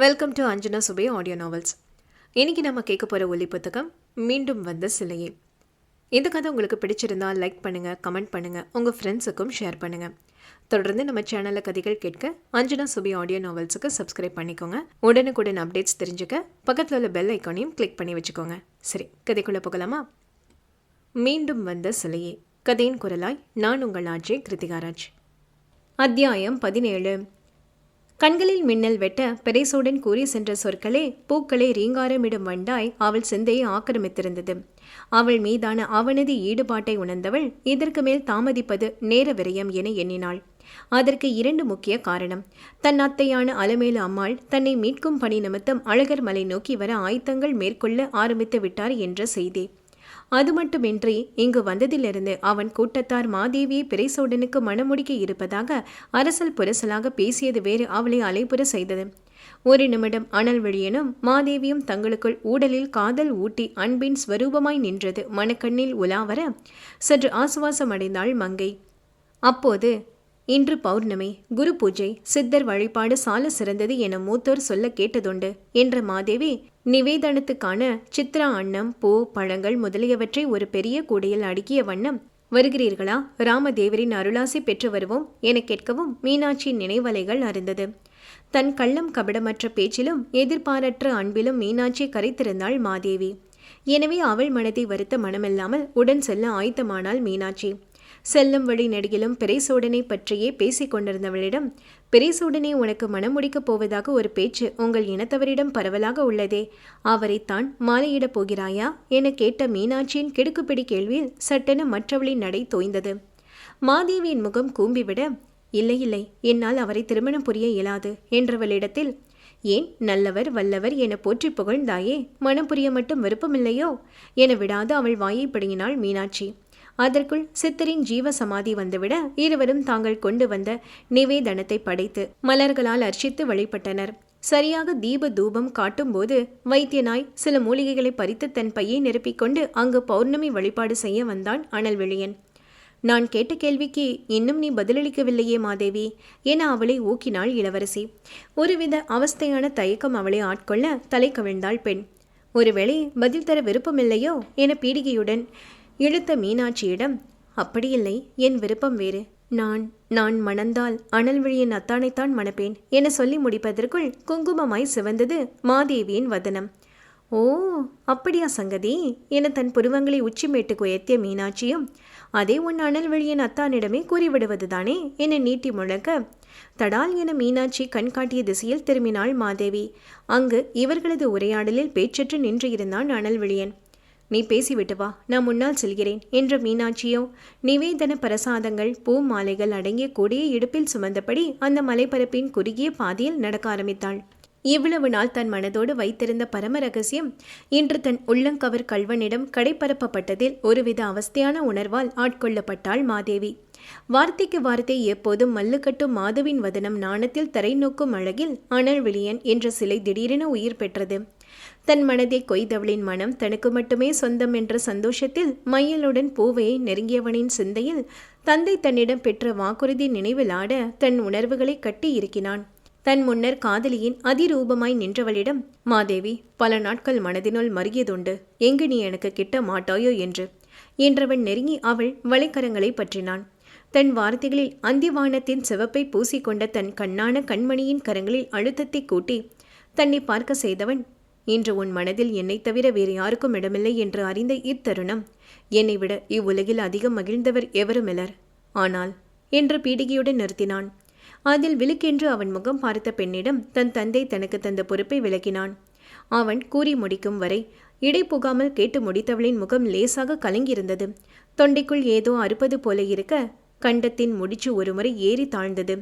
Welcome to Anjana சுபே audio novels இன்னைக்கு நம்ம கேட்க போகிற ஒலி புத்தகம் மீண்டும் வந்த சிலையே. இந்த கதை உங்களுக்கு பிடிச்சிருந்தா லைக் பண்ணுங்கள் கமெண்ட் பண்ணுங்கள் உங்கள் ஃப்ரெண்ட்ஸுக்கும் ஷேர் பண்ணுங்கள் தொடர்ந்து நம்ம சேனலில் கதைகள் கேட்க அஞ்சனா சுபி ஆடியோ நாவல்ஸுக்கு சப்ஸ்கிரைப் பண்ணிக்கோங்க. உடனுக்குடன் அப்டேட்ஸ் தெரிஞ்சுக்க பக்கத்தில் உள்ள பெல் ஐக்கானையும் கிளிக் பண்ணி வச்சுக்கோங்க. சரி கதைக்குள்ளே போகலாமா? மீண்டும் வந்த சிலையே. கதையின் குரலாய் நான் உங்கள் ஆட்சி கிருத்திகாராஜ் அத்தியாயம் பதினேழு. கண்களில் மின்னல் வெட்ட பெரேசோடன் கூறி சென்ற சொற்களே பூக்களை ரீங்காரமிடும் வண்டாய் அவள் சிந்தையை ஆக்கிரமித்திருந்தது. அவள் மீதான அவனது ஈடுபாட்டை உணர்ந்தவள் இதற்கு மேல் தாமதிப்பது நேர விரயம் என எண்ணினாள். அதற்கு இரண்டு முக்கிய காரணம். தன் அத்தையான அலமேலு அம்மாள் தன்னை மீட்கும் பணி நிமித்தம் அழகர் மலை நோக்கி வர ஆயத்தங்கள் மேற்கொள்ள ஆரம்பித்து விட்டார் என்ற செய்தி. அது மட்டுமின்றி இங்கு வந்ததிலிருந்து அவன் கூட்டத்தார் மாதேவியை பிரைசோடனுக்கு மணமுடிக்க இருப்பதாக அரசல் புரசலாக பேசியது வேறு அவளை அலைபுற செய்தது. ஒரு நிமிடம் அனல் விழியனும் மாதேவியும் தங்களுக்குள் ஊடலில் காதல் ஊட்டி அன்பின் ஸ்வரூபமாய் நின்றது மணக்கண்ணில் உலாவர சற்று ஆசுவாசம் அடைந்தாள் மங்கை. அப்போது இன்று பௌர்ணமி குரு பூஜை சித்தர் வழிபாடு சால சிறந்தது என மூத்தோர் சொல்ல கேட்டதுண்டு. என்ற மாதேவி நிவேதனத்துக்கான சித்ரா அன்னம் பூ பழங்கள் முதலியவற்றை ஒரு பெரிய கூடையில் அடுக்கிய வண்ணம் வருகிறீர்களா? ராமதேவரின் அருளாசி பெற்று வருவோம் என கேட்கவும் மீனாட்சியின் நினைவலைகள் அறிந்தது தன் கள்ளம் கபடமற்ற பேச்சிலும் எதிர்பாரற்ற அன்பிலும் மீனாட்சி கரைத்திருந்தாள் மாதேவி. எனவே அவள் மனதை வருத்த மனமில்லாமல் உடன் செல்ல ஆயத்தமானாள் மீனாட்சி. செல்லும் வழி நெடுகிலும் பெரேசோடனை பற்றியே பேசிக் கொண்டிருந்தவளிடம் பெரேசோடனை உனக்கு மனம் முடிக்கப் போவதாக ஒரு பேச்சு உங்கள் இனத்தவரிடம் பரவலாக உள்ளதே. அவரைத்தான் மாலையிடப் போகிறாயா? என கேட்ட மீனாட்சியின் கிடுக்குப்பிடி கேள்வியில் சட்டென மற்றவளின் நடை தோய்ந்தது. மாதேவியின் முகம் கூம்பிவிட இல்லை இல்லை என்னால் அவரை திருமணம் புரிய இயலாது என்றவளிடத்தில் ஏன் நல்லவர் வல்லவர் என போற்றி புகழ்ந்தாயே மனம் புரிய மட்டும் விருப்பமில்லையோ? என விடாது அவள் வாயை பிடுங்கினாள் மீனாட்சி. அதற்குள் சித்தரின் ஜீவ சமாதி வந்துவிட இருவரும் தாங்கள் கொண்டு வந்த நிவேதனத்தை படைத்து மலர்களால் அர்ச்சித்து வழிபட்டனர். சரியாக தீப தூபம் காட்டும்போது வைத்தியனாய் சில மூலிகைகளை பறித்து தன் பையை நிரப்பிக்கொண்டு அங்கு பௌர்ணமி வழிபாடு செய்ய வந்தான் அனல்வெளியன் நான் கேட்ட கேள்விக்கு இன்னும் நீ பதிலளிக்கவில்லையே மாதேவி என அவளை ஊக்கினாள் இளவரசி. ஒருவித அவஸ்தையான தயக்கம் அவளை ஆட்கொள்ள தலை கவிழ்ந்தாள் பெண். ஒருவேளை பதில் தர விருப்பமில்லையோ என பீடிகையுடன் இழுத்த மீனாட்சியிடம் அப்படியில்லை என் விருப்பம் வேறு. நான் நான் மணந்தால் அனல்விழியின் அத்தானைத்தான் மணப்பேன் என சொல்லி முடிப்பதற்குள் குங்குமமாய் சிவந்தது மாதேவியின் வதனம். ஓ அப்படியா சங்கதி என தன் புருவங்களை உச்சிமேட்டுக்கு உயர்த்திய மீனாட்சியும் அதே உன் அனல்வெளியின் அத்தானிடமே கூறிவிடுவதுதானே என நீட்டி முழக்க தடால் என மீனாட்சி கண்காட்டிய திசையில் திரும்பினாள் மாதேவி. அங்கு இவர்களது உரையாடலில் பேச்சற்று நின்று இருந்தான் அனல்விழியன் நீ பேசிவிட்டு வா நான் முன்னால் செல்கிறேன் என்ற மீனாட்சியோ. நிவேதன பிரசாதங்கள் பூ மாலைகள் அடங்கிய கொடிய இடுப்பில் சுமந்தபடி அந்த மலைப்பரப்பின் குறுகிய பாதையில் நடக்க ஆரம்பித்தாள். இவ்வளவு நாள் தன் மனதோடு வைத்திருந்த பரம ரகசியம் இன்று தன் உள்ளங்கவர் கல்வனிடம் கடைப்பரப்பப்பட்டதில் ஒருவித அவஸ்தையான உணர்வால் ஆட்கொள்ளப்பட்டாள் மாதேவி. வார்த்தைக்கு வார்த்தை எப்போதும் மல்லுக்கட்டும் மாதவின் வதனம் நாணத்தில் தரை நோக்கும் அழகில் அனல் விளியன் என்ற சிலை திடீரென உயிர் பெற்றது. தன் மனதை கொய்தவளின் மனம் தனக்கு மட்டுமே சொந்தம் என்ற சந்தோஷத்தில் மையலுடன் பூவையை நெருங்கியவனின் சிந்தையில் தந்தை தன்னிடம் பெற்ற வாக்குறுதி நினைவில் ஆட தன் உணர்வுகளை கட்டி இருக்கினான் தன் முன்னர் காதலியின் அதிரூபமாய் நின்றவளிடம் மாதேவி பல நாட்கள் மனதினுள் மருகியதுண்டு. எங்கு நீ எனக்கு கிட்ட மாட்டாயோ என்று? என்றவன் நெருங்கி அவள் வளைக்கரங்களை பற்றினான். தன் வார்த்தைகளில் அந்திவானத்தின் சிவப்பை பூசிக்கொண்ட தன் கண்ணான கண்மணியின் கரங்களில் அழுத்தத்தை கூட்டி தன்னை பார்க்க செய்தவன் இன்று உன் மனதில் என்னை தவிர வேறு யாருக்கும் இடமில்லை என்று அறிந்த இத்தருணம் என்னை விட இவ்வுலகில் அதிகம் மகிழ்ந்தவர் எவருமில்லர் ஆனால் என்று பீடிகையுடன் நிறுத்தினான். அதில் விழுக்கென்று அவன் முகம் பார்த்த பெண்ணிடம் தன் தந்தை தனக்கு தந்த பொறுப்பை விளக்கினான். அவன் கூறி முடிக்கும் வரை இடை புகாமல் கேட்டு முடித்தவளின் முகம் லேசாக கலங்கியிருந்தது. தொண்டைக்குள் ஏதோ அறுப்பது போல இருக்க கண்டத்தின் முடிச்சு ஒருமுறை ஏறி தாழ்ந்தது.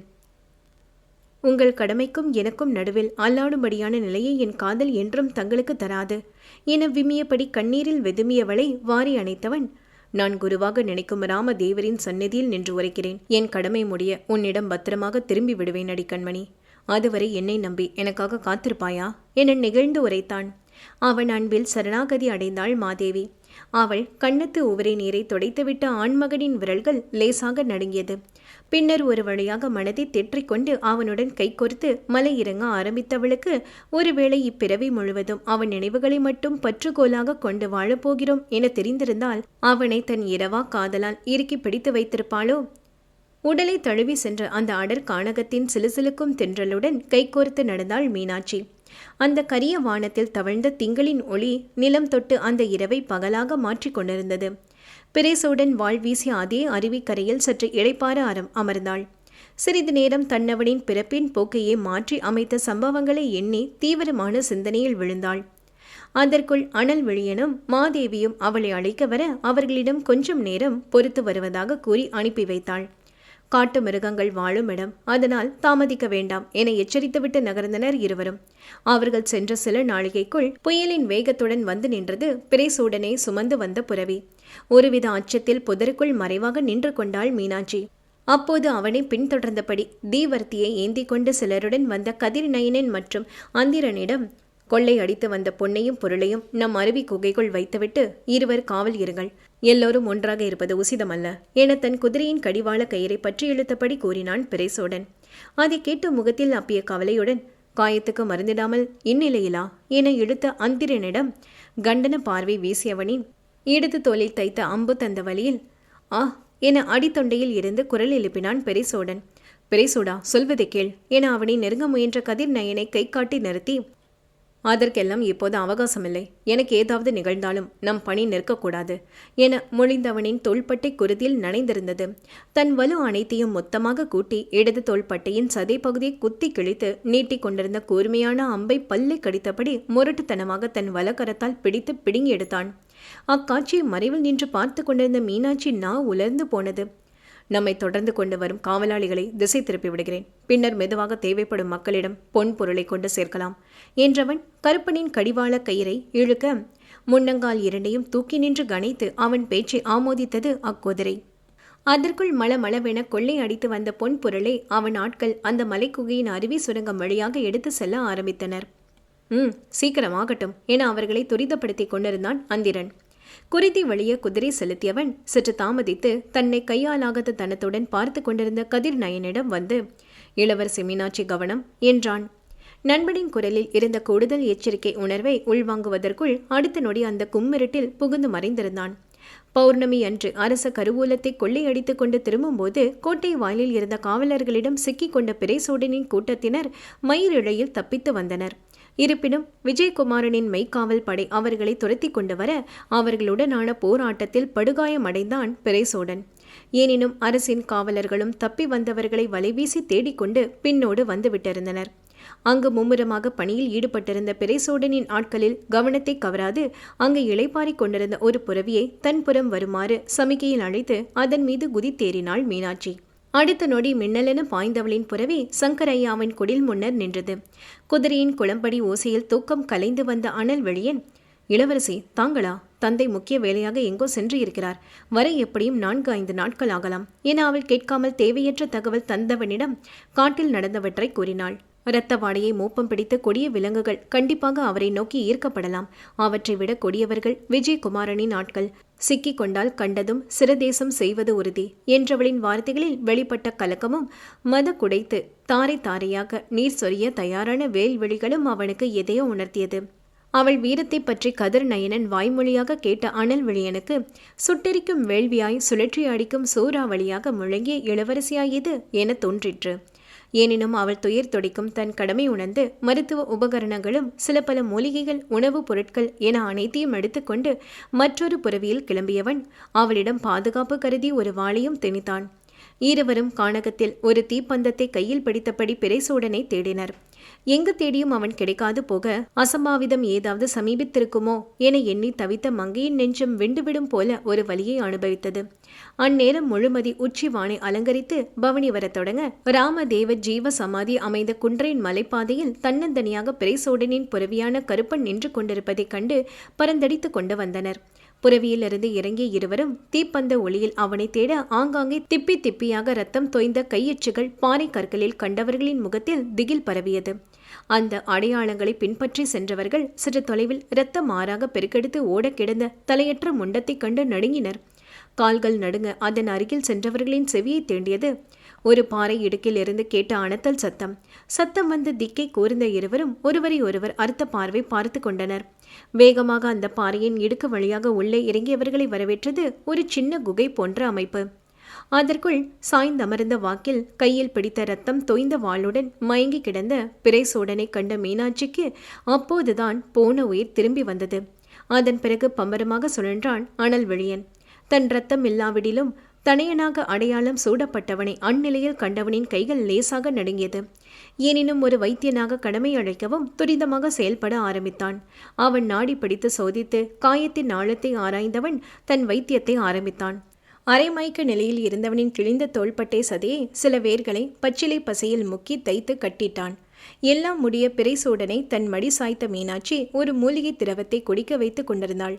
உங்கள் கடமைக்கும் எனக்கும் நடுவில் அல்லாடும்படியான நிலையை என் காதல் என்றும் தங்களுக்கு தராது. என விமியபடி கண்ணீரில் வெதுமியவளை வாரி அணைத்தவன் நான் குருவாக நினைக்கும் ராமதேவரின் சந்நிதியில் நின்று உரைக்கிறேன். என் கடமை முடிய உன்னிடம் பத்திரமாக திரும்பி விடுவேன் அடிக்கண்மணி அதுவரை என்னை நம்பி எனக்காக காத்திருப்பாயா? என நிகழ்ந்து உரைத்தான். அவன் அன்பில் சரணாகதி அடைந்தாள் மாதேவி. அவள் கண்ணத்து உவரை நீரை துடைத்துவிட்ட ஆண்மகனின் விரல்கள் லேசாக நடுங்கியது. பின்னர் ஒரு வழியாக மனதை தேற்றிக்கொண்டு அவனுடன் கைகோர்த்து மலை இறங்க ஆரம்பித்தவளுக்கு ஒருவேளை இப்பிறவி முழுவதும் அவன் நினைவுகளை மட்டும் பற்றுகோலாக கொண்டு வாழப்போகிறோம் என தெரிந்திருந்தால் அவனை தன் இரவா காதலால் இறுக்கி பிடித்து வைத்திருப்பாளோ? உடலை தழுவி சென்ற அந்த அடர் கானகத்தின் சிலுசிலுக்கும் தென்றலுடன் கைகோர்த்து நடந்தாள் மீனாட்சி. அந்த கரிய வானத்தில் தவழ்ந்த திங்களின் ஒளி நிலம் தொட்டு அந்த இரவை பகலாக மாற்றிக் கொண்டிருந்தது. பிரேசுடன் வாழ் வீசிய அதே அருவிக்கரையில் சற்று இழைப்பார அறம் அமர்ந்தாள். சிறிது நேரம் தன்னவனின் பிறப்பின் போக்கையே மாற்றி அமைத்த சம்பவங்களை எண்ணி தீவிரமான சிந்தனையில் விழுந்தாள். அதற்குள் அனல் விழியனும் மாதேவியும் அவளை அழைக்க வர அவர்களிடம் கொஞ்சம் நேரம் பொறுத்து வருவதாக கூறி அனுப்பி வைத்தாள். காட்டு மிருகங்கள் வாழும் இடம். அதனால் தாமதிக்க வேண்டாம் என எச்சரித்துவிட்டு நகர்ந்தனர் இருவரும். அவர்கள் சென்ற சில நாளிகைக்குள் புயலின் வேகத்துடன் வந்து நின்றது பிரேசூடனே சுமந்து வந்த புறவி. ஒருவித அச்சத்தில் புதருக்குள் மறைவாக நின்று கொண்டாள் மீனாட்சி. அப்போது அவனை பின்தொடர்ந்தபடி தீவர்த்தியை ஏந்தி கொண்டு சிலருடன் வந்த கதிர் நயனன் மற்றும் அந்திரனிடம் கொள்ளை அடித்து வந்த பொன்னையும் பொருளையும் நம் அருவி குகைக்குள் வைத்துவிட்டு இருவர் காவல் இருங்கள். எல்லோரும் ஒன்றாக இருப்பது உசிதமல்ல என தன் குதிரையின் கடிவாள கயிறை பற்றி இழுத்தபடி கூறினான் பிரேசோடன். அதை கேட்டு முகத்தில் அப்பிய கவலையுடன் காயத்துக்கு மருந்திடாமல் இந்நிலையிலா என இழுத்த அந்திரனிடம் கண்டன பார்வை வீசியவனின் இடது தோலில் தைத்த அம்பு தந்த வழியில் ஆ என அடித்தொண்டையில் இருந்து குரல் எழுப்பினான் பெரிசோடன். பெரிசோடா சொல்வதை கேள் என அவனை நெருங்க முயன்ற கதிர் நயனை கை காட்டி நிறுத்தி அதற்கெல்லாம் இப்போது அவகாசமில்லை. எனக்கு ஏதாவது நிகழ்ந்தாலும் நம் பணி நிற்கக்கூடாது என மொழிந்தவனின் தோள்பட்டை குருதியில் நனைந்திருந்தது. தன் வலு அனைத்தையும் மொத்தமாக கூட்டி இடது தோள்பட்டையின் சதை பகுதியை குத்தி கிழித்து நீட்டிக் கொண்டிருந்த கூர்மையான அம்பை பல்லை கடித்தபடி முரட்டுத்தனமாக தன் வலக்கரத்தால் பிடித்து பிடுங்கி எடுத்தான். அக்காட்சியை மறைவில் நின்று பார்த்து கொண்டிருந்த மீனாட்சி நா உலர்ந்து போனது. நம்மை தொடர்ந்து கொண்டு வரும் காவலாளிகளை திசை திருப்பி விடுகிறேன். பின்னர் மெதுவாக தேவைப்படும் மக்களிடம் பொன் பொருளை கொண்டு சேர்க்கலாம் என்றவன் கருப்பனின் கடிவாள கயிறை இழுக்க முன்னங்கால் இரண்டையும் தூக்கி நின்று கணைத்து அவன் பேச்சை ஆமோதித்தது அக்குதிரை. அதற்குள் மளமளவென கொள்ளை அடித்து வந்த பொன் பொருளை அவன் ஆட்கள் அந்த மலைக்குகையின் அருவி சுரங்கம் வழியாக எடுத்து செல்ல ஆரம்பித்தனர். ம் சீக்கிரமாகட்டும் என அவர்களை துரிதப்படுத்தி கொண்டிருந்தான் அந்திரன். குருதி வழிய குதிரை செலுத்தியவன் சற்று தாமதித்து தன்னை கையாலாகாத தனத்துடன் பார்த்து கொண்டிருந்த கதிர் நயனிடம் வந்து இளவரசி மீனாட்சி கவனம் என்றான். நண்பனின் குரலில் இருந்த கூடுதல் எச்சரிக்கை உணர்வை உள்வாங்குவதற்குள் அடுத்த நொடி அந்த கும்மிருட்டில் புகுந்து மறைந்திருந்தான். பௌர்ணமி அன்று அரச கருவூலத்தை கொள்ளையடித்துக் கொண்டு திரும்பும்போது கோட்டை வாயிலில் இருந்த காவலர்களிடம் சிக்கிக்கொண்ட கொண்ட கூட்டத்தினர் மயிரிழையில் தப்பித்து வந்தனர். இருப்பினும் விஜயகுமாரனின் மெய்காவல் படை அவர்களை துரத்தி கொண்டு வர அவர்களுடனான போராட்டத்தில் படுகாயமடைந்தான் பிரேசோடன். எனினும் அரசின் காவலர்களும் தப்பி வந்தவர்களை வலைவீசி தேடிக்கொண்டு பின்னோடு வந்துவிட்டிருந்தனர் அங்கு மும்முரமாக பணியில் ஈடுபட்டிருந்த பிரேசோடனின் ஆட்களில் கவனத்தை கவராது அங்கு இளைப்பாறிக் கொண்டிருந்த ஒரு புறவியை தன் புறம் வருமாறு சமிக்கையில் அழைத்து அதன் மீது குதித்தேறினாள் மீனாட்சி. அடுத்த நொடி மின்னலென பாய்ந்தவளின் புறவி சங்கரையாவின் குடில் முன்னர் நின்றது. குதிரையின் குளம்படி ஓசையில் தூக்கம் கலைந்து வந்த அனல் வெளியன் இளவரசி தாங்களா? தந்தை முக்கிய வேலையாக எங்கோ சென்று இருக்கிறார். வர எப்படியும் நான்கு ஐந்து நாட்கள் ஆகலாம் என அவள் கேட்காமல் தேவையற்ற தகவல் தந்தவனிடம் காட்டில் நடந்தவற்றை கூறினாள். இரத்த வாடையை மூப்பம் பிடித்த கொடிய விலங்குகள் கண்டிப்பாக அவரை நோக்கி ஈர்க்கப்படலாம். அவற்றை விட கொடியவர்கள் விஜயகுமாரனின் ஆட்கள் சிக்கிக் கொண்டால் கண்டதும் சிறதேசம் செய்வது உறுதி என்றவளின் வார்த்தைகளில் வெளிப்பட்ட கலக்கமும் மத குடைத்து தாரை தாரையாக நீர் சொரிய தயாரான வேல்வெளிகளும் அவனுக்கு எதையோ உணர்த்தியது. அவள் வீரத்தை பற்றி கதிர் நயனன் வாய்மொழியாக கேட்ட அனல் விழியனுக்கு சுட்டெரிக்கும் வேள்வியாய் சுழற்றி அடிக்கும் சூறாவளியாக முழங்கிய இளவரசியாயது என தோன்றிற்று. எனினும் அவள் துயர் தொடிக்கும் தன் கடமை உணர்ந்து மருத்துவ உபகரணங்களும் சில பல மூலிகைகள் உணவுப் பொருட்கள் என அனைத்தையும் எடுத்துக்கொண்டு மற்றொரு புறவியில் கிளம்பியவன் அவளிடம் பாதுகாப்பு கருதி ஒரு வாளையும் திணித்தான். இருவரும் கானகத்தில் ஒரு தீப்பந்தத்தை கையில் பிடித்தபடி பிறைசூடனை தேடினர். எங்கு தேடியும் அவன் கிடைக்காது போக அசம்பாவிதம் ஏதாவது சமீபித்திருக்குமோ என எண்ணி தவித்த மங்கையின் நெஞ்சம் விண்டுவிடும் போல ஒரு வழியை அனுபவித்தது. அந்நேரம் முழுமதி உச்சி வானை அலங்கரித்து பவனி வரத் தொடங்க ராமதேவ ஜீவ சமாதி அமைந்த குன்றையின் மலைப்பாதையில் தன்னந்தனியாக பிரைசோடனின் புறவியான கருப்பன் நின்று கொண்டிருப்பதைக் கண்டு பரந்தடித்து கொண்டு வந்தனர். புறவியிலிருந்து இறங்கிய இருவரும் தீப்பந்த ஒளியில் அவனை தேட ஆங்காங்கே திப்பி திப்பியாக ரத்தம் தோய்ந்த கையச்சுகள் பாறை கற்களில் கண்டவர்களின் முகத்தில் திகில் பரவியது. அந்த அடையாளங்களை பின்பற்றி சென்றவர்கள் சிறு தொலைவில் இரத்த மாறாக பெருக்கெடுத்து ஓட கிடந்த தலையற்ற முண்டத்தைக் கண்டு நடுங்கினர். கால்கள் நடுங்க அதன் அருகில் சென்றவர்களின் செவியை தேண்டியது ஒரு பாறை இடுக்கில் இருந்து கேட்ட அணத்தல் சத்தம். சத்தம் வந்து திக்கை கூர்ந்த இருவரும் ஒருவரை ஒருவர் அர்த்த பார்வை பார்த்து கொண்டனர். வேகமாக அந்த பாறையின் இடுக்கு வழியாக உள்ளே இறங்கியவர்களை வரவேற்றது ஒரு சின்ன குகை போன்ற அமைப்பு. அதற்குள் சாய்ந்தமர்ந்த வாக்கில் கையில் பிடித்த ரத்தம் தொய்ந்த வாளுடன் மயங்கி கிடந்த பிறை சோடனை கண்ட மீனாட்சிக்கு அப்போதுதான் போன உயிர் திரும்பி வந்தது. அதன் பிறகு பம்பரமாக சுழன்றான் அனல் விழியன் தன் ரத்தம் இல்லாவிடிலும் தனையனாக அடையாளம் சூடப்பட்டவனை அந்நிலையில் கண்டவனின் கைகள் லேசாக நடுங்கியது. எனினும் ஒரு வைத்தியனாக கடமை அழைக்கவும் துரிதமாக செயல்பட ஆரம்பித்தான். அவன் நாடி பிடித்து சோதித்து காயத்தின் ஆழத்தை ஆராய்ந்தவன் தன் வைத்தியத்தை ஆரம்பித்தான். அரைமயக்க நிலையில் இருந்தவனின் கிழிந்த தோள்பட்டை சதையை சில வேர்களை பச்சிலை பசையில் முக்கி தைத்து கட்டிட்டான். எல்லாம் முடிய பிறைசூடனை தன் மடி சாய்த்த மீனாட்சி ஒரு மூலிகை திரவத்தை குடிக்க வைத்துக் கொண்டிருந்தாள்.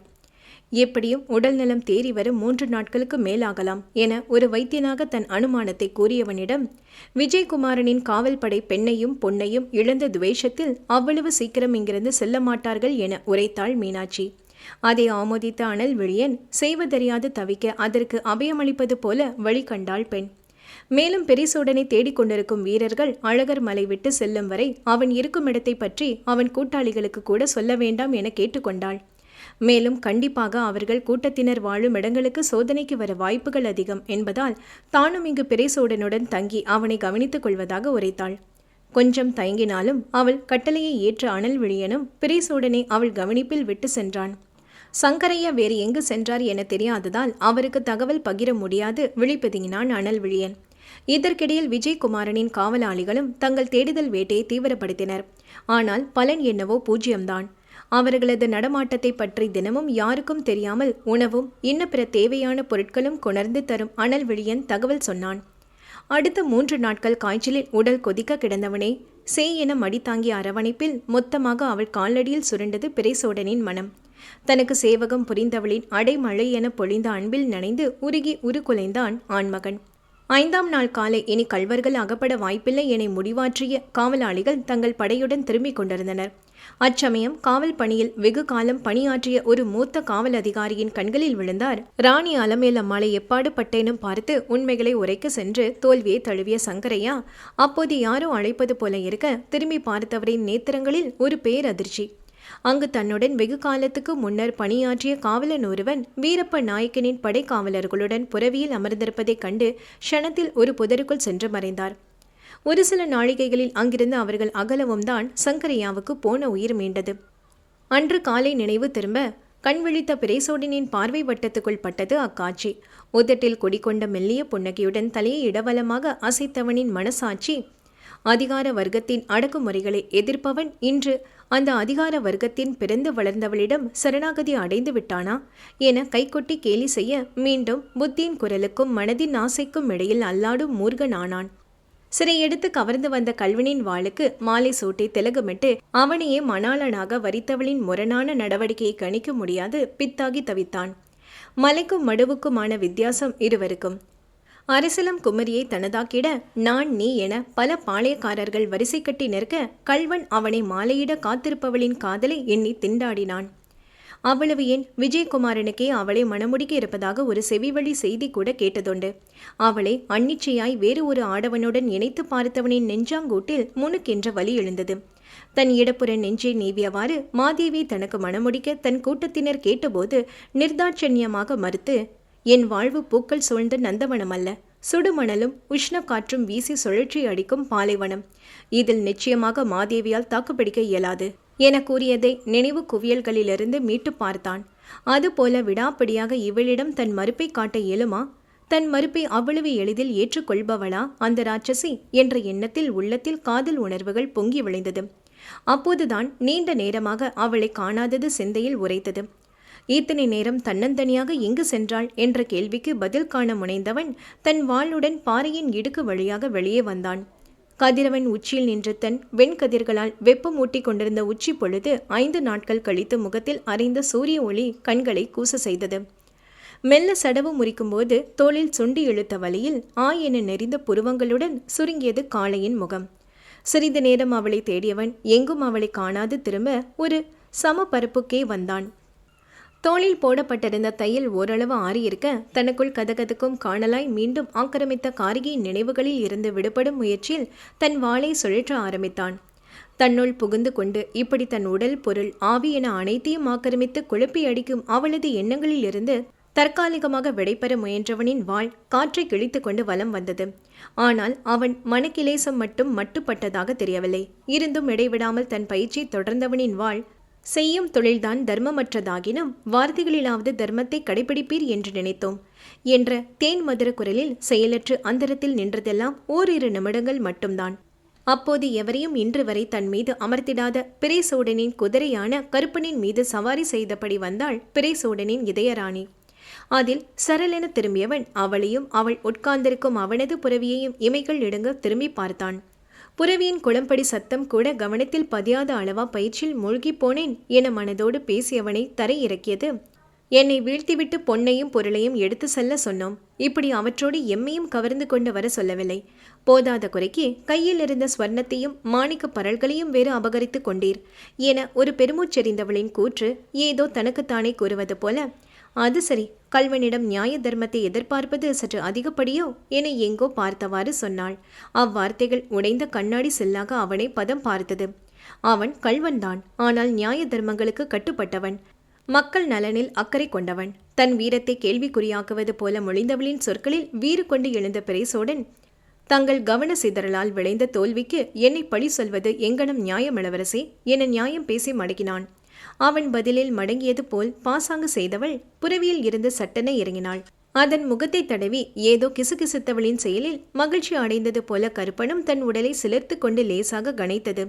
எப்படியும் உடல் நலம் தேறி வர மூன்று நாட்களுக்கு மேலாகலாம் என ஒரு வைத்தியனாக தன் அனுமானத்தை கூறியவனிடம் விஜயகுமாரனின் காவல் படை பெண்ணையும் பொன்னையும் இழந்த துவேஷத்தில் அவ்வளவு சீக்கிரம் இங்கிருந்து செல்ல மாட்டார்கள் என உரைத்தாள் மீனாட்சி. அதை ஆமோதித்த அனல் விழியன் செய்வதறியாது தவிக்க அதற்கு அபயமளிப்பது போல வழி கண்டாள் பெண். மேலும் பெரிசோடனை தேடிக்கொண்டிருக்கும் வீரர்கள் அழகர் மலை விட்டு செல்லும் வரை அவன் இருக்கும் இடத்தை பற்றி அவன் கூட்டாளிகளுக்கு கூட சொல்ல வேண்டாம் என கேட்டுக்கொண்டாள் மேலும் கண்டிப்பாக அவர்கள் கூட்டத்தினர் வாழும் இடங்களுக்கு சோதனைக்கு வர வாய்ப்புகள் அதிகம் என்பதால் தானும் இங்கு பிரேசோடனுடன் தங்கி அவனை கவனித்துக் கொள்வதாக உரைத்தாள். கொஞ்சம் தயங்கினாலும் அவள் கட்டளையை ஏற்ற அனல் விழியனும் பிறைசோடனை அவள் கவனிப்பில் விட்டு சென்றான். சங்கரையா வேறு எங்கு சென்றார் என தெரியாததால் அவருக்கு தகவல் பகிர முடியாது விழிப்பதுங்கினான் அனல் விழியன். இதற்கிடையில் விஜயகுமாரனின் காவலாளிகளும் தங்கள் தேடுதல் வேட்டையை தீவிரப்படுத்தினர். ஆனால் பலன் என்னவோ பூஜ்யம்தான் அவர்களது நடமாட்டத்தை பற்றி தினமும் யாருக்கும் தெரியாமல் உணவும் இன்ன பிற தேவையான பொருட்களும் கொணர்ந்து தரும் அனல் விழியன் தகவல் சொன்னான். அடுத்த மூன்று நாட்கள் காய்ச்சலில் உடல் கொதிக்க கிடந்தவனே சே என மடித்தாங்கிய அரவணைப்பில் மொத்தமாக அவள் காலடியில் சுருண்டது பிறைசோடனின் மனம். தனக்கு சேவகம் புரிந்தவளின் அடைமழை என பொழிந்த அன்பில் நனைந்து உருகி உருகுலைந்தான் ஆண்மகன். ஐந்தாம் நாள் காலை இனி கல்வர்கள் அகப்பட வாய்ப்பில்லை என முடிவாற்றிய காவலாளிகள் தங்கள் படையுடன் திரும்பிக் கொண்டிருந்தனர். அச்சமயம் காவல் பணியில் வெகு காலம் பணியாற்றிய ஒரு மூத்த காவல் அதிகாரியின் கண்களில் விழுந்தார். ராணி அலமேல் அம்மாளை எப்பாடு பட்டேனும் பார்த்து உண்மைகளை உரைக்க சென்று தோல்வியை தழுவிய சங்கரையா அப்போது யாரோ அழைப்பது போல இருக்க திரும்பி பார்த்தவரின் நேத்திரங்களில் ஒரு பேரதிர்ச்சி. அங்கு தன்னுடன் வெகு காலத்துக்கு முன்னர் பணியாற்றிய காவலன் ஒருவன் வீரப்ப நாயக்கனின் படைக்காவலர்களுடன் புறவியில் அமர்ந்திருப்பதைக் கண்டு க்ஷணத்தில் ஒரு புதருக்குள் சென்று மறைந்தார். ஒரு சில நாழிகைகளில் அங்கிருந்து அவர்கள் அகலவும் தான் சங்கரையாவுக்கு போன உயிர் மீண்டது. அன்று காலை நினைவு திரும்ப கண் விழித்த பிரேசோடனின் பார்வை வட்டத்துக்குள் பட்டது அக்காட்சி. உதட்டில் கொடிக்கொண்ட மெல்லிய புன்னகையுடன் தலையை இடவலமாக அசைத்தவனின் மனசாட்சி அதிகார வர்க்கத்தின் அடக்குமுறைகளை எதிர்ப்பவன் இன்று அந்த அதிகார வர்க்கத்தின் பிறந்து வளர்ந்தவளிடம் சரணாகதி அடைந்து விட்டானா என கைகொட்டி கேலி செய்ய மீண்டும் புத்தியின் குரலுக்கும் மனதின் ஆசைக்கும் இடையில் அல்லாடும் மூர்கன் ஆனான் சிறை எடுத்து கவர்ந்து வந்த கல்வனின் வாளுக்கு மாலை சூட்டி திலகமிட்டு அவனையே மணாளனாக வரித்தவளின் முரணான நடவடிக்கையை கணிக்க முடியாது பித்தாகி தவித்தான். மலைக்கும் மடுவுக்குமான வித்தியாசம் இருவருக்கும். அரசலம் குமரியை தனதாக்கிட நான் நீ என பல பாளையக்காரர்கள் வரிசை கட்டி நிற்க கல்வன் அவனை மாலையிட காத்திருப்பவளின் காதலை எண்ணி திண்டாடினான். அவ்வளவு ஏன் விஜயகுமாரனுக்கே அவளை மணமுடிக்க இருப்பதாக ஒரு செவிவழி செய்தி கூட கேட்டதுண்டு. அவளை அன்னிச்சையாய் வேறு ஒரு ஆடவனுடன் இணைத்து பார்த்தவனின் நெஞ்சாங்கூட்டில் முணுக்கென்ற வலி எழுந்தது. தன் இடப்புற நெஞ்சை நீவியவாறு மாதேவி தனக்கு மணமுடிக்க தன் கூட்டத்தினர் கேட்டபோது நிர்தாட்சண்யமாக மறுத்து என் வாழ்வு பூக்கள் சூழ்ந்த நந்தவனம் அல்ல சுடுமணலும் உஷ்ண காற்றும் வீசி சுழற்சி அடிக்கும் பாலைவனம். இதில் நிச்சயமாக மாதேவியால் தாக்குப்பிடிக்க இயலாது. என கூறியதை நினைவு குவியல்களிலிருந்து மீட்டு பார்த்தான். அதுபோல விடாப்படியாக இவளிடம் தன் மறுப்பை காட்ட இயலுமா? தன் மறுப்பை அவ்வளவு எளிதில் ஏற்றுக்கொள்பவளா அந்த ராட்சசி? என்ற எண்ணத்தில் உள்ளத்தில் காதல் உணர்வுகள் பொங்கி விளைந்தது. அப்போதுதான் நீண்ட நேரமாக அவளை காணாதது சிந்தையில் உரைத்தது இத்தனை நேரம் தன்னந்தனியாக எங்கு சென்றாள்? என்ற கேள்விக்கு பதில் காண முனைந்தவன் தன் வாளுடன் பாறையின் இடுக்கு வழியாக வெளியே வந்தான். கதிரவன் உச்சியில் நின்ற தன் வெண்கதிர்களால் வெப்பம் ஊட்டி கொண்டிருந்த உச்சி பொழுது ஐந்து நாட்கள் கழித்து முகத்தில் அறைந்த சூரிய ஒளி கண்களை கூச செய்தது. மெல்ல சடவு முறிக்கும்போது தோளில் சுண்டி இழுத்த வழியில் ஆ என நெறிந்த புருவங்களுடன் சுருங்கியது காளையின் முகம். சிறிது நேரம் அவளை தேடியவன் எங்கும் அவளை காணாது திரும்ப ஒரு சமபரப்புக்கே வந்தான். தோளில் போடப்பட்டிருந்த தையல் ஓரளவு ஆறியிருக்க தனக்குள் கதகதக்கும் காணலாய் மீண்டும் ஆக்கிரமித்த காரிகையின் நினைவுகளில் இருந்து விடுபடும் முயற்சியில் தன் வாளை சுழற்ற ஆரம்பித்தான். தன்னுள் புகுந்து கொண்டு இப்படி தன் உடல் பொருள் ஆவி என அனைத்தையும் ஆக்கிரமித்து குழப்பி அடிக்கும் அவளது எண்ணங்களில் இருந்து தற்காலிகமாக விடைபெற முயன்றவனின் வாழ் காற்றை கிழித்து கொண்டு வலம் வந்தது. ஆனால் அவன் மனக்கிலேசம் மட்டும் மட்டுப்பட்டதாக தெரியவில்லை. இருந்தும் இடைவிடாமல் தன் பயிற்சி தொடர்ந்தவனின் வாழ் செய்யும் தொழில்தான் தர்மமற்றதாகினும் வார்த்தைகளிலாவது தர்மத்தை கடைபிடிப்பீர் என்று நினைத்தோம் என்ற தேன் மதுர குரலில் செயலற்று அந்தரத்தில் நின்றதெல்லாம் ஓரிரு நிமிடங்கள் மட்டும்தான். அப்போது எவரையும் இன்று வரை தன் மீது அமர்த்திடாத பிரேசோடனின் குதிரையான கருப்பனின் மீது சவாரி செய்தபடி வந்தாள் பிரேசோடனின் இதயராணி. அதில் சரளென திரும்பியவன் அவளையும் அவள் உட்கார்ந்திருக்கும் அவனது புறவியையும் இமைகள் இடுங்க திரும்பி பார்த்தான். புறவியின் குளம்படி சத்தம் கூட கவனத்தில் பதியாத அளவா பயிற்சியில் மூழ்கி போனேன் என மனதோடு பேசியவனை தரை இறக்கியது. என்னை வீழ்த்திவிட்டு பொன்னையும் பொருளையும் எடுத்து செல்ல சொன்னோம் இப்படி அவற்றோடு எம்மையும் கவர்ந்து கொண்டு வர சொல்லவில்லை. போதாத குறைக்கு கையில் இருந்த ஸ்வர்ணத்தையும் மாணிக்க பரல்களையும் வேறு அபகரித்து கொண்டீர் என ஒரு பெருமூச்செறிந்தவளின் கூற்று ஏதோ தனக்குத்தானே கூறுவது போல அது சரி. கல்வனிடம் நியாய தர்மத்தை எதிர்பார்ப்பது சற்று அதிகப்படியோ என எங்கோ பார்த்தவாறு சொன்னாள். அவ்வார்த்தைகள் உடைந்த கண்ணாடி செல்லாக அவனை பதம் பார்த்தது. அவன் கல்வன்தான். ஆனால் நியாய தர்மங்களுக்கு கட்டுப்பட்டவன். மக்கள் நலனில் அக்கறை கொண்டவன். தன் வீரத்தை கேள்விக்குறியாக்குவது போல மொழிந்தவளின் சொற்களில் வீறு கொண்டு எழுந்த பிரேசோடன் தங்கள் கவன சிதறலால் விளைந்த தோல்விக்கு என்னை பழி சொல்வது எங்கனம் நியாயம் இளவரசே என நியாயம் பேசி மடக்கினான். அவன் பதிலில் மடங்கியது போல் பாசாங்கு செய்தவள் புறவியில் இருந்து சட்டென இறங்கினாள். அதன் முகத்தை தடவி ஏதோ கிசுகிசுத்தவளின் செயலில் மகிழ்ச்சி அடைந்தது போல கருப்பனும் தன் உடலை சிலிர்த்து கொண்டு லேசாக கனைத்தது.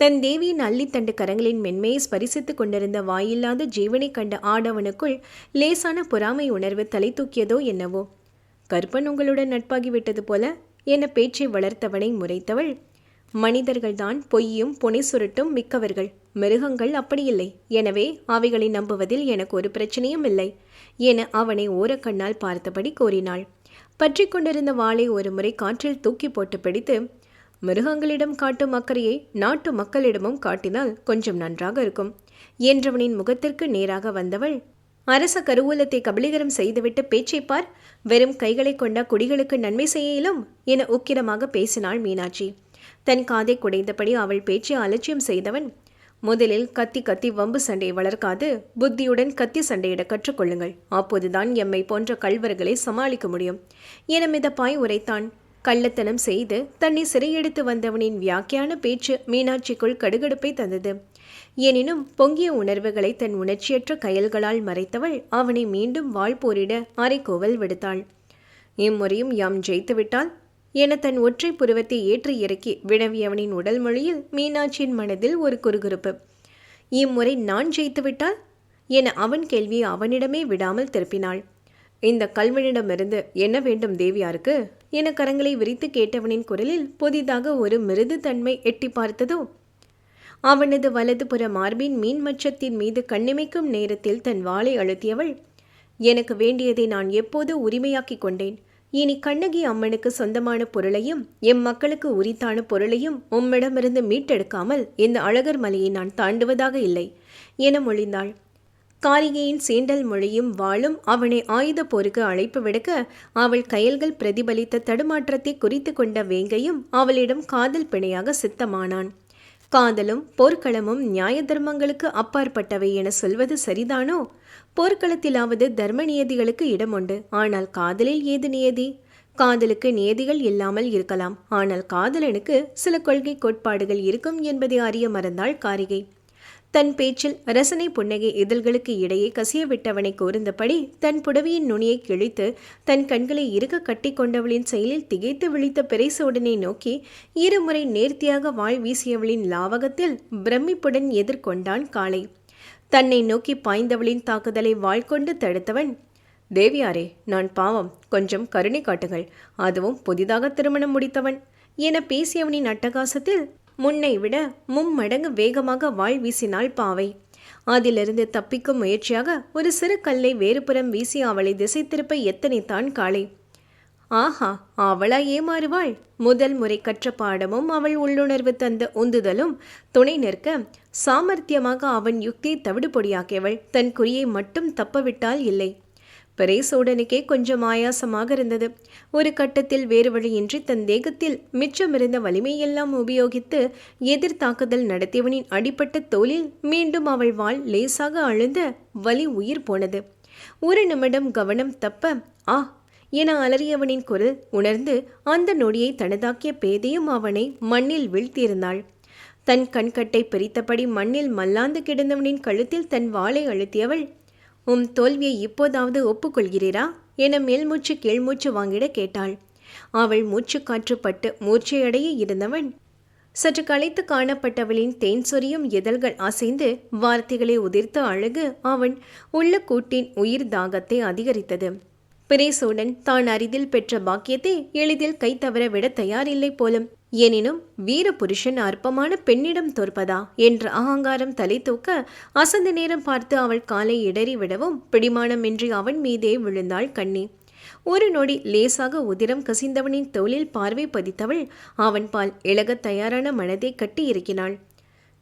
தன் தேவியின் அள்ளித்தண்டு கரங்களின் மென்மையை ஸ்பரிசித்துக் கொண்டிருந்த வாயில்லாத ஜீவனை கண்ட ஆடவனுக்குள் லேசான பொறாமை உணர்வு தலை தூக்கியதோ என்னவோ. கற்பன் உங்களுடன் நட்பாகிவிட்டது போல என பேச்சை வளர்த்தவனை முறைத்தவள் மனிதர்கள்தான் பொய்யும் புனை சுருட்டும் மிக்கவர்கள். மிருகங்கள் அப்படியில்லை. எனவே அவைகளை நம்புவதில் எனக்கு ஒரு பிரச்சனையும் இல்லை என அவனை ஓரக்கண்ணால் பார்த்தபடி கூறினாள். பற்றி கொண்டிருந்த வாளை ஒரு முறை காற்றில் தூக்கி போட்டு பிடித்து மிருகங்களிடம் காட்டும் அக்கறையை நாட்டு மக்களிடமும் காட்டினால் கொஞ்சம் நன்றாக இருக்கும் என்றவனின் முகத்திற்கு நேராக வந்தவள் அரச கருவூலத்தை கபலீகரம் செய்துவிட்டு பேச்சை பார். வெறும் கைகளை கொண்ட குடிகளுக்கு நன்மை செய்யலும் என உக்கிரமாக பேசினாள் மீனாட்சி. தன் காதை குடைந்தபடி அவள் பேச்சை அலட்சியம் செய்தவன் முதலில் கத்தி கத்தி வம்பு சண்டையை வளர்க்காது புத்தியுடன் கத்தி சண்டையிட கற்றுக்கொள்ளுங்கள். அப்போதுதான் எம்மை போன்ற கல்வர்களை சமாளிக்க முடியும். என மிதப்பாய் உரைத்தான். கள்ளத்தனம் செய்து தன்னை சிறையெடுத்து வந்தவனின் வியாக்கியான பேச்சு மீனாட்சிக்குள் கடுகடுப்பை தந்தது. எனினும் பொங்கிய உணர்வுகளை தன் உணர்ச்சியற்ற கயல்களால் மறைத்தவள் அவனை மீண்டும் வாழ்போரிட அரைக்கோவல் விடுத்தாள். இம்முறையும் யாம் ஜெயித்துவிட்டால் என தன் ஒற்றை புருவத்தை ஏற்றி இறக்கி வினவியவனின் உடல் மொழியில் மீனாட்சியின் மனதில் ஒரு குறுகுறுப்பு. இம்முறை நான் ஜெயித்துவிட்டால்? என அவன் கேள்வியை அவனிடமே விடாமல் திருப்பினாள். இந்த கல்வனிடமிருந்து என்ன வேண்டும் தேவியாருக்கு என கரங்களை விரித்து கேட்டவனின் குரலில் புதிதாக ஒரு மிருது தன்மை எட்டி பார்த்ததோ? அவனது வலதுபுற மார்பின் மீன் மச்சத்தின் மீது கண்ணிமைக்கும் நேரத்தில் தன் வாளை அழுத்தியவள் எனக்கு வேண்டியதை நான் எப்போது உரிமையாக்கிக் கொண்டேன்? இனி கண்ணகி அம்மனுக்கு சொந்தமான பொருளையும் எம் மக்களுக்கு உரித்தான பொருளையும் உம்மிடமிருந்து மீட்டெடுக்காமல் இந்த அழகர் மலையை நான் தாண்டுவதாக இல்லை என மொழிந்தாள். காரிகையின் சீண்டல் மொழியும் வாளும் அவனை ஆயுத போருக்கு அழைப்பு விடுக்க அவள் கயல்கள் பிரதிபலித்த தடுமாற்றத்தை குறித்து கொண்ட வேங்கையும் அவளிடம் காதல் பிணையாக சித்தமானான். காதலும் போர்க்களமும் நியாய தர்மங்களுக்கு அப்பாற்பட்டவை என சொல்வது சரிதானோ? போர்க்களத்திலாவது தர்ம நியதிகளுக்கு இடம் உண்டு. ஆனால் காதலில் ஏது நியதி? காதலுக்கு நியதிகள் இல்லாமல் இருக்கலாம். ஆனால் காதலனுக்கு சில கொள்கை கோட்பாடுகள் இருக்கும் என்பதை அறிய மறந்தாள் காரிகை. தன் பேச்சில் ரசனை புன்னகை இதழ்களுக்கு இடையே கசிய விட்டவனை கூர்ந்தபடி தன் புடவையின் நுனியை கிழித்து தன் கண்களை இருக கட்டி கொண்டவளின் செயலில் திகைத்து விழித்த பெரைசோடனை நோக்கி இருமுறை நேர்த்தியாக வாழ் வீசியவளின் லாவகத்தில் பிரமிப்புடன் எதிர்கொண்டான் காளை. தன்னை நோக்கி பாய்ந்தவளின் தாக்குதலை வாழ்கொண்டு தடுத்தவன். தேவியாரே நான் பாவம். கொஞ்சம் கருணை காட்டுங்கள். அதுவும் புதிதாக திருமணம் முடித்தவன் என பேசியவனின் அட்டகாசத்தில் முன்னை விட மும்மடங்கு வேகமாக வாழ் வீசினாள் பாவை. அதிலிருந்து தப்பிக்கும் முயற்சியாக ஒரு சிறு கல்லை வேறுபுறம் வீசி அவளை திசை திருப்ப எத்தனைத்தான் காளை ஆஹா அவளா ஏமாறுவாள்? முதல் முறை கற்ற பாடமும் அவள் உள்ளுணர்வு தந்த உந்துதலும் துணை நிற்க சாமர்த்தியமாக அவன் யுக்தியை தவிடுபொடியாக்கியவள். தன் குறியை மட்டும் தப்பவிட்டால் இல்லை. பெரேசோடனுக்கே கொஞ்சம் ஆயாசமாக இருந்தது. ஒரு கட்டத்தில் வேறு வழியின்றி தன் தேகத்தில் மிச்சமிருந்த வலிமையெல்லாம் உபயோகித்து எதிர் தாக்குதல் நடத்தியவனின் அடிப்பட்ட தோலில் மீண்டும் அவள் வாழ் லேசாக அழுந்த வலி உயிர் போனது. ஒரு நிமிடம் கவனம் தப்ப ஆ என அலறியவனின் குரல் உணர்ந்து அந்த நொடியை தனதாக்கிய பேதையும் அவனை மண்ணில் வீழ்த்தியிருந்தாள். தன் கண்கட்டை பிரித்தபடி மண்ணில் மல்லாந்து கிடந்தவனின் கழுத்தில் தன் வாளை அழுத்தியவள் உம் தோல்வியை இப்போதாவது ஒப்புக்கொள்கிறீரா? என மேல்மூச்சு கீழ்மூச்சு வாங்கிட கேட்டாள். அவள் மூச்சு காற்றுப்பட்டு மூர்ச்சையடைய இருந்தவன். சற்று களைத்து காணப்பட்டவளின் தேன் சொரியும் இதழ்கள் அசைந்து வார்த்தைகளை உதிர்த்த அழகு அவன் உள்ள கூட்டின் உயிர் தாகத்தை அதிகரித்தது. பிரேசோடன் தான் அரிதில் பெற்ற பாக்கியத்தை எளிதில் கை தவற விட தயாரில்லை போலும். எனினும் வீர புருஷன் அற்பமான பெண்ணிடம் தோற்பதா? என்ற அகங்காரம் தலை தூக்க அசந்த நேரம் பார்த்து அவள் காலை இடறிவிடவும் பிடிமானமின்றி அவன் மீதே விழுந்தாள் கண்ணி. ஒரு நொடி லேசாக உதிரம் கசிந்தவனின் தோளில் பார்வை பதித்தவள் அவன் பால் இழகத் தயாரான மனதை கட்டி இருக்கிறாள்.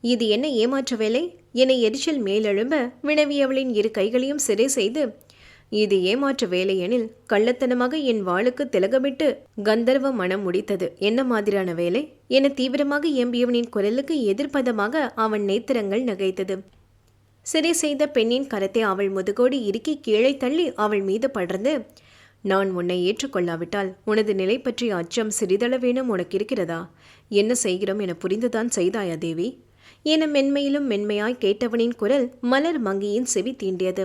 இது என்ன ஏமாற்ற வேலை? என எரிச்சல் மேலெழும்ப? வினவியவளின் இரு கைகளையும் சிறை செய்து இது ஏமாற்ற வேலையெனில் கள்ளத்தனமாக என் வாளுக்கு திலகமிட்டு கந்தர்வ மனம் முடித்தது. என்ன மாதிரியான வேலை? என தீவிரமாக இயம்பியவனின் குரலுக்கு எதிர்ப்பதமாக அவன் நேத்திரங்கள் நகைத்தது. சிறை செய்த பெண்ணின் கரத்தை அவள் முதுகோடு இறுக்கி கீழே தள்ளி அவள் மீது படர்ந்து நான் உன்னை ஏற்றுக்கொள்ளாவிட்டால் உனது நிலை பற்றிய அச்சம் சிறிதளவேனும் உனக்கு இருக்கிறதா என்ன செய்கிறோம் என புரிந்துதான் செய்தாயா தேவி? என மென்மையிலும் மென்மையாய் கேட்டவனின் குரல் மலர் மங்கியின் செவி தீண்டியது.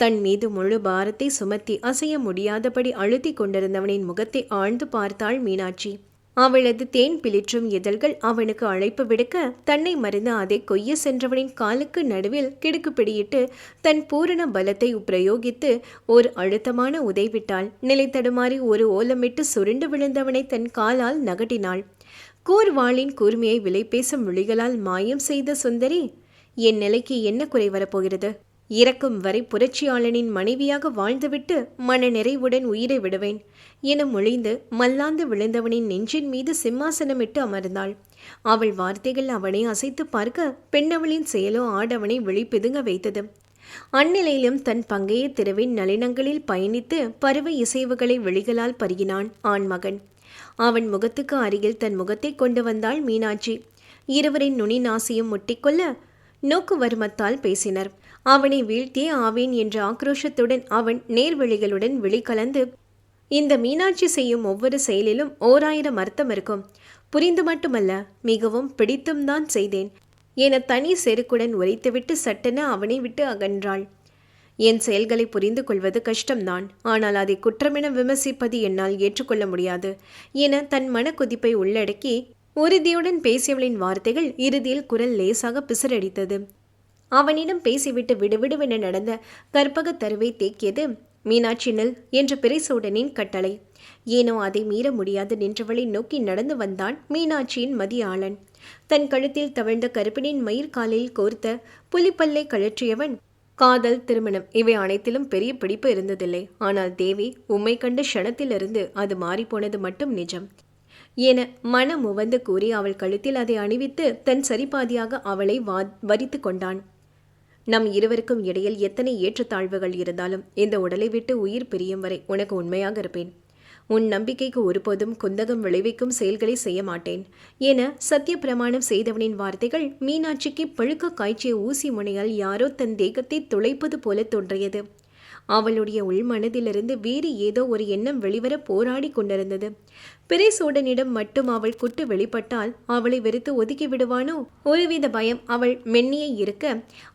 தன் மீது முழு பாரத்தை சுமத்தி அசைய முடியாதபடி அழுத்தி கொண்டிருந்தவனின் முகத்தை ஆழ்ந்து பார்த்தாள் மீனாட்சி. அவளது தேன் பிளிற்றும் இதழ்கள் அவனுக்கு அழைப்பு விடுக்க தன்னை மறந்து அதை கொய்ய சென்றவனின் காலுக்கு நடுவில் கிடுக்கு பிடியிட்டு தன் பூரண பலத்தை பிரயோகித்து ஒரு அழுத்தமான உதைவிட்டாள் நிலை தடுமாறி ஒரு ஓலமிட்டு சுருண்டு விழுந்தவனை தன் காலால் நகட்டினாள். கூர்வாளின் கூர்மையை விலை பேசும் விழிகளால் மாயம் செய்த சுந்தரி என் நிலைக்கு என்ன குறை வரப்போகிறது? இறக்கும் வரை புரட்சியாளனின் மனைவியாக வாழ்ந்துவிட்டு மன நிறைவுடன் உயிரை விடுவேன் என மொழிந்து மல்லாந்து விழுந்தவனின் நெஞ்சின் மீது சிம்மாசனமிட்டு அமர்ந்தாள். அவள் வார்த்தைகள் அவனை அசைத்து பார்க்க பெண்ணவளின் செயலோ ஆடவனை விழிப்பிதுங்க வைத்தது. அந்நிலையிலும் தன் பங்கைய திரவின் நளினங்களில் பயணித்து பருவ இசைவுகளை வெளிகளால் பருகினான் ஆண்மகன். அவன் முகத்துக்கு அருகில் தன் முகத்தை கொண்டு வந்தாள் மீனாட்சி. இருவரின் நுனி நாசியும் முட்டிக்கொள்ள நோக்கு வருமத்தால் பேசினர். அவனை வீழ்த்தியே ஆவேன் என்ற ஆக்ரோஷத்துடன் அவன் நேர்வழிகளுடன் விழிகலந்து இந்த மீனாட்சி செய்யும் ஒவ்வொரு செயலிலும் ஓராயிரம் அர்த்தம் இருக்கும். புரிந்து மட்டுமல்ல மிகவும் பிடித்தும் தான் செய்தேன். என தனி செருக்குடன் உரைத்துவிட்டு சட்டென அவனை விட்டு அகன்றாள். என் செயல்களை புரிந்து கொள்வது கஷ்டம்தான். ஆனால் அதை குற்றமென விமர்சிப்பது என்னால் ஏற்றுக்கொள்ள முடியாது என தன் மன உள்ளடக்கி உறுதியுடன் பேசியவளின் வார்த்தைகள் இறுதியில் குரல் லேசாக பிசரடித்தது. அவனிடம் பேசிவிட்டு விடுவிடுவென நடந்த கற்பக தருவை தேக்கியது மீனாட்சி நெல் என்ற பிரைசோடனின் கட்டளை. ஏனோ அதை மீற முடியாது நின்றவளை நோக்கி நடந்து வந்தான் மீனாட்சியின் மதியாளன். தன் கழுத்தில் தவழ்ந்த கருப்பினின் மயிர்காலில் கோர்த்த புலிப்பல்லை கழற்றியவன் காதல் திருமணம் இவை அனைத்திலும் பெரிய பிடிப்பு இருந்ததில்லை. ஆனால் தேவி உம்மை கண்ட க்ஷணத்திலிருந்து அது மாறிப்போனது மட்டும் நிஜம். என மனம் உவந்து கூறி அவள் கழுத்தில் அதை அணிவித்து தன் சரிபாதியாக அவளை வா வரித்து கொண்டான். நம் இருவருக்கும் இடையில் எத்தனை ஏற்றத்தாழ்வுகள் இருந்தாலும் இந்த உடலை விட்டு உயிர் பிரியும் வரை உனக்கு உண்மையாக இருப்பேன். உன் நம்பிக்கைக்கு ஒருபோதும் குந்தகம் விளைவிக்கும் செயல்களை செய்ய மாட்டேன். என சத்திய பிரமாணம் செய்தவனின் வார்த்தைகள் மீனாட்சிக்கு பழுக்க காய்ச்சிய ஊசி முனையால் யாரோ தன் தேகத்தை துளைப்பது போல தோன்றியது. அவளுடைய உள்மனதிலிருந்து வேறு ஏதோ ஒரு எண்ணம் வெளிவர போராடி கொண்டிருந்தது. பிரேசோடனிடம் மட்டும் அவள் குட்டு வெளிப்பட்டால் அவளை வெறுத்து ஒதுக்கி விடுவானோ? ஒருவித பயம் அவள் மென்னியை இருக்க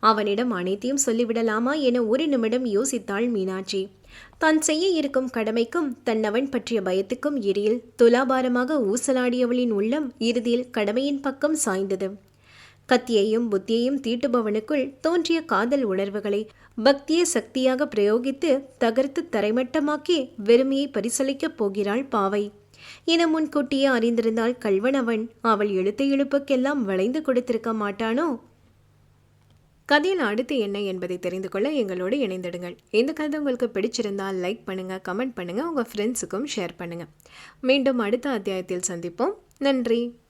அவனிடம் அனைத்தையும் சொல்லிவிடலாமா என ஒரு நிமிடம் யோசித்தாள் மீனாட்சி. தான் செய்ய இருக்கும் கடமைக்கும் தன்னவன் பற்றிய பயத்துக்கும் இடையில் துலாபாரமாக ஊசலாடியவளின் உள்ளம் இறுதியில் கடமையின் பக்கம் சாய்ந்தது. கத்தியையும் புத்தியையும் தீட்டுபவனுக்குள் தோன்றிய காதல் உணர்வுகளை பக்தியை சக்தியாக பிரயோகித்து தகர்த்து தரைமட்டமாக்கி வெறுமையை பரிசளிக்கப் போகிறாள் பாவை. என முன்கூட்டியே அறிந்திருந்தால் கல்வனவன் அவள் எழுத்த இழுப்புக்கெல்லாம் வளைந்து கொடுத்திருக்க மாட்டானோ? கதையில் அடுத்து என்ன என்பதை தெரிந்து கொள்ள எங்களோடு இணைந்திடுங்கள். இந்த கதை உங்களுக்கு பிடிச்சிருந்தால் லைக் பண்ணுங்கள் கமெண்ட் பண்ணுங்கள் உங்கள் ஃப்ரெண்ட்ஸுக்கும் ஷேர் பண்ணுங்கள் மீண்டும் அடுத்த அத்தியாயத்தில் சந்திப்போம். நன்றி.